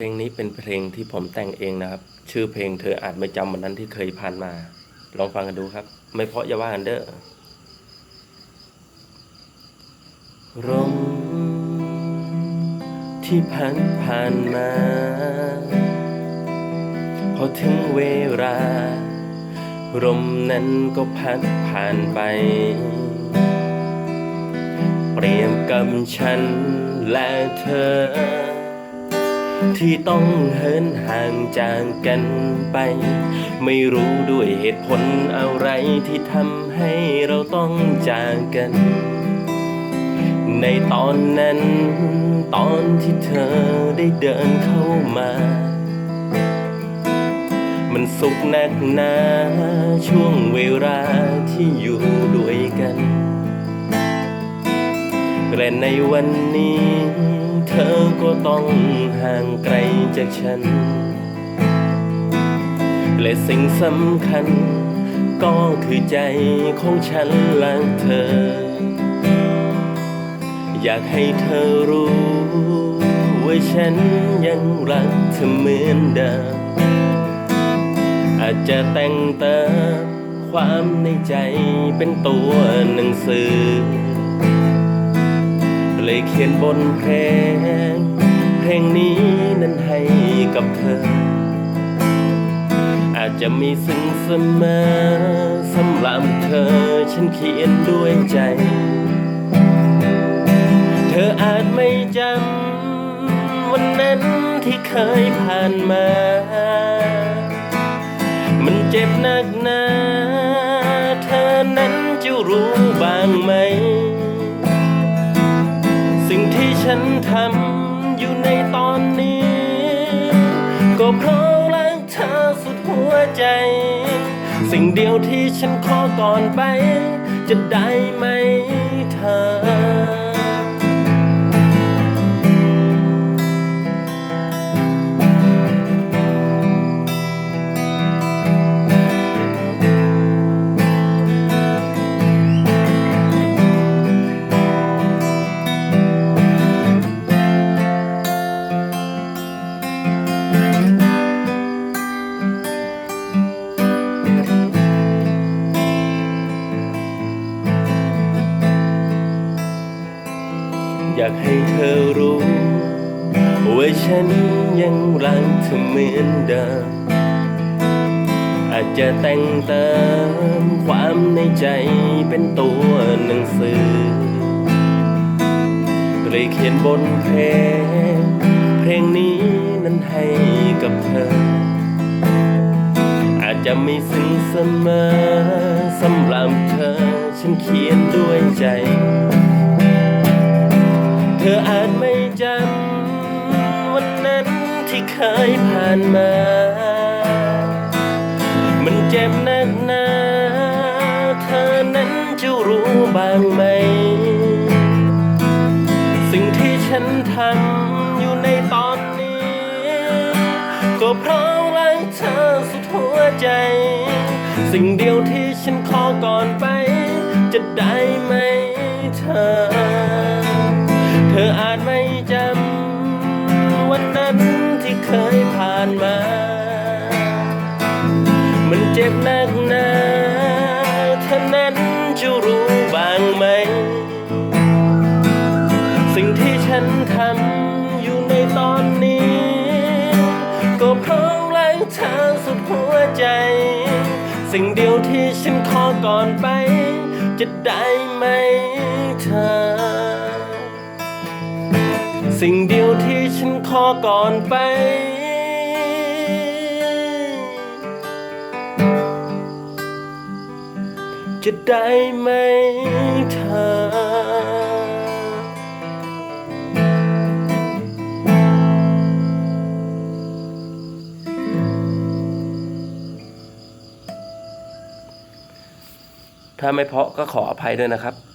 เพลงนี้เป็นเพลงที่ผมแต่งเองนะครับ ชื่อเพลงเธออาจไม่จำวันนั้นที่เคยผ่านมา ลองฟังกันดูครับ ไม่เพราะอย่าว่ากันเด้อลมที่ผ่านผ่านมา พอถึงเวลาลมนั้นก็พัดผ่านไป เปรียบกับฉันและเธอ ที่ต้องเหินห่างจากกันไป ไม่รู้ด้วยเหตุผลอะไรที่ทำให้เราต้องจากกัน ในตอนนั้น ตอนที่เธอได้เดินเข้ามา มันสุขหนักหนาช่วงเวลาที่อยู่ด้วยกัน และในวันนี้ เธอก็ต้องห่างไกลจากฉัน และสิ่งสำคัญ ก็คือใจของฉันและเธอ อยากให้เธอรู้ว่าฉันยังรักเธอเหมือนเดิมอาจจะแต่งเติมความในใจเป็นตัวหนังสือ เลยเขียนบนเพลง เพลงนี้นั้นให้กับเธอ อาจจะมีซึ้งเสมอสำหรับเธอฉันเขียนด้วยใจ เธออาจไม่จำวันนั้นที่เคยผ่านมา มันเจ็บนัก ฉันทำอยู่ในตอนนี้ ก็เพราะรักเธอสุดหัวใจ สิ่งเดียวที่ฉันขอก่อนไป จะได้ไหมเธอ อยากให้เธอรู้ว่าฉันยังรักเธอเหมือนเดิม อาจจะแต่งเติมความในใจเป็นตัวหนังสือเลยเขียนบนเพลง เพลงนี้นั้นให้กับเธอ อาจจะไม่ซึ้งเสมอสำหรับเธอ ฉันเขียนด้วยใจ ออาจไม่จำวันนั้นที่เคยผ่านมา มันเจ็บนักหนาเธอนั้นจะรู้บ้างไหม สิ่งที่ฉันทำอยู่ในตอนนี้ ก็เพราะรักเธอสุดหัวใจ สิ่งเดียวที่ฉันขอก่อนไป จะได้ไหมเธอ ออาจไม่จำวันนั้นที่เคยผ่านมา มันเจ็บหนักหนาเธอนั้นจะรู้บ้างไหม สิ่งที่ฉันทำอยู่ในตอนนี้ ก็เพราะรักเธอสุดหัวใจ สิ่งเดียวที่ฉันขอก่อนไป จะได้ไหมเธอ สิ่งเดียวที่ฉันขอก่อนไป จะได้ไหมเธอถ้าไม่เพาะก็ขออภัยด้วยนะครับ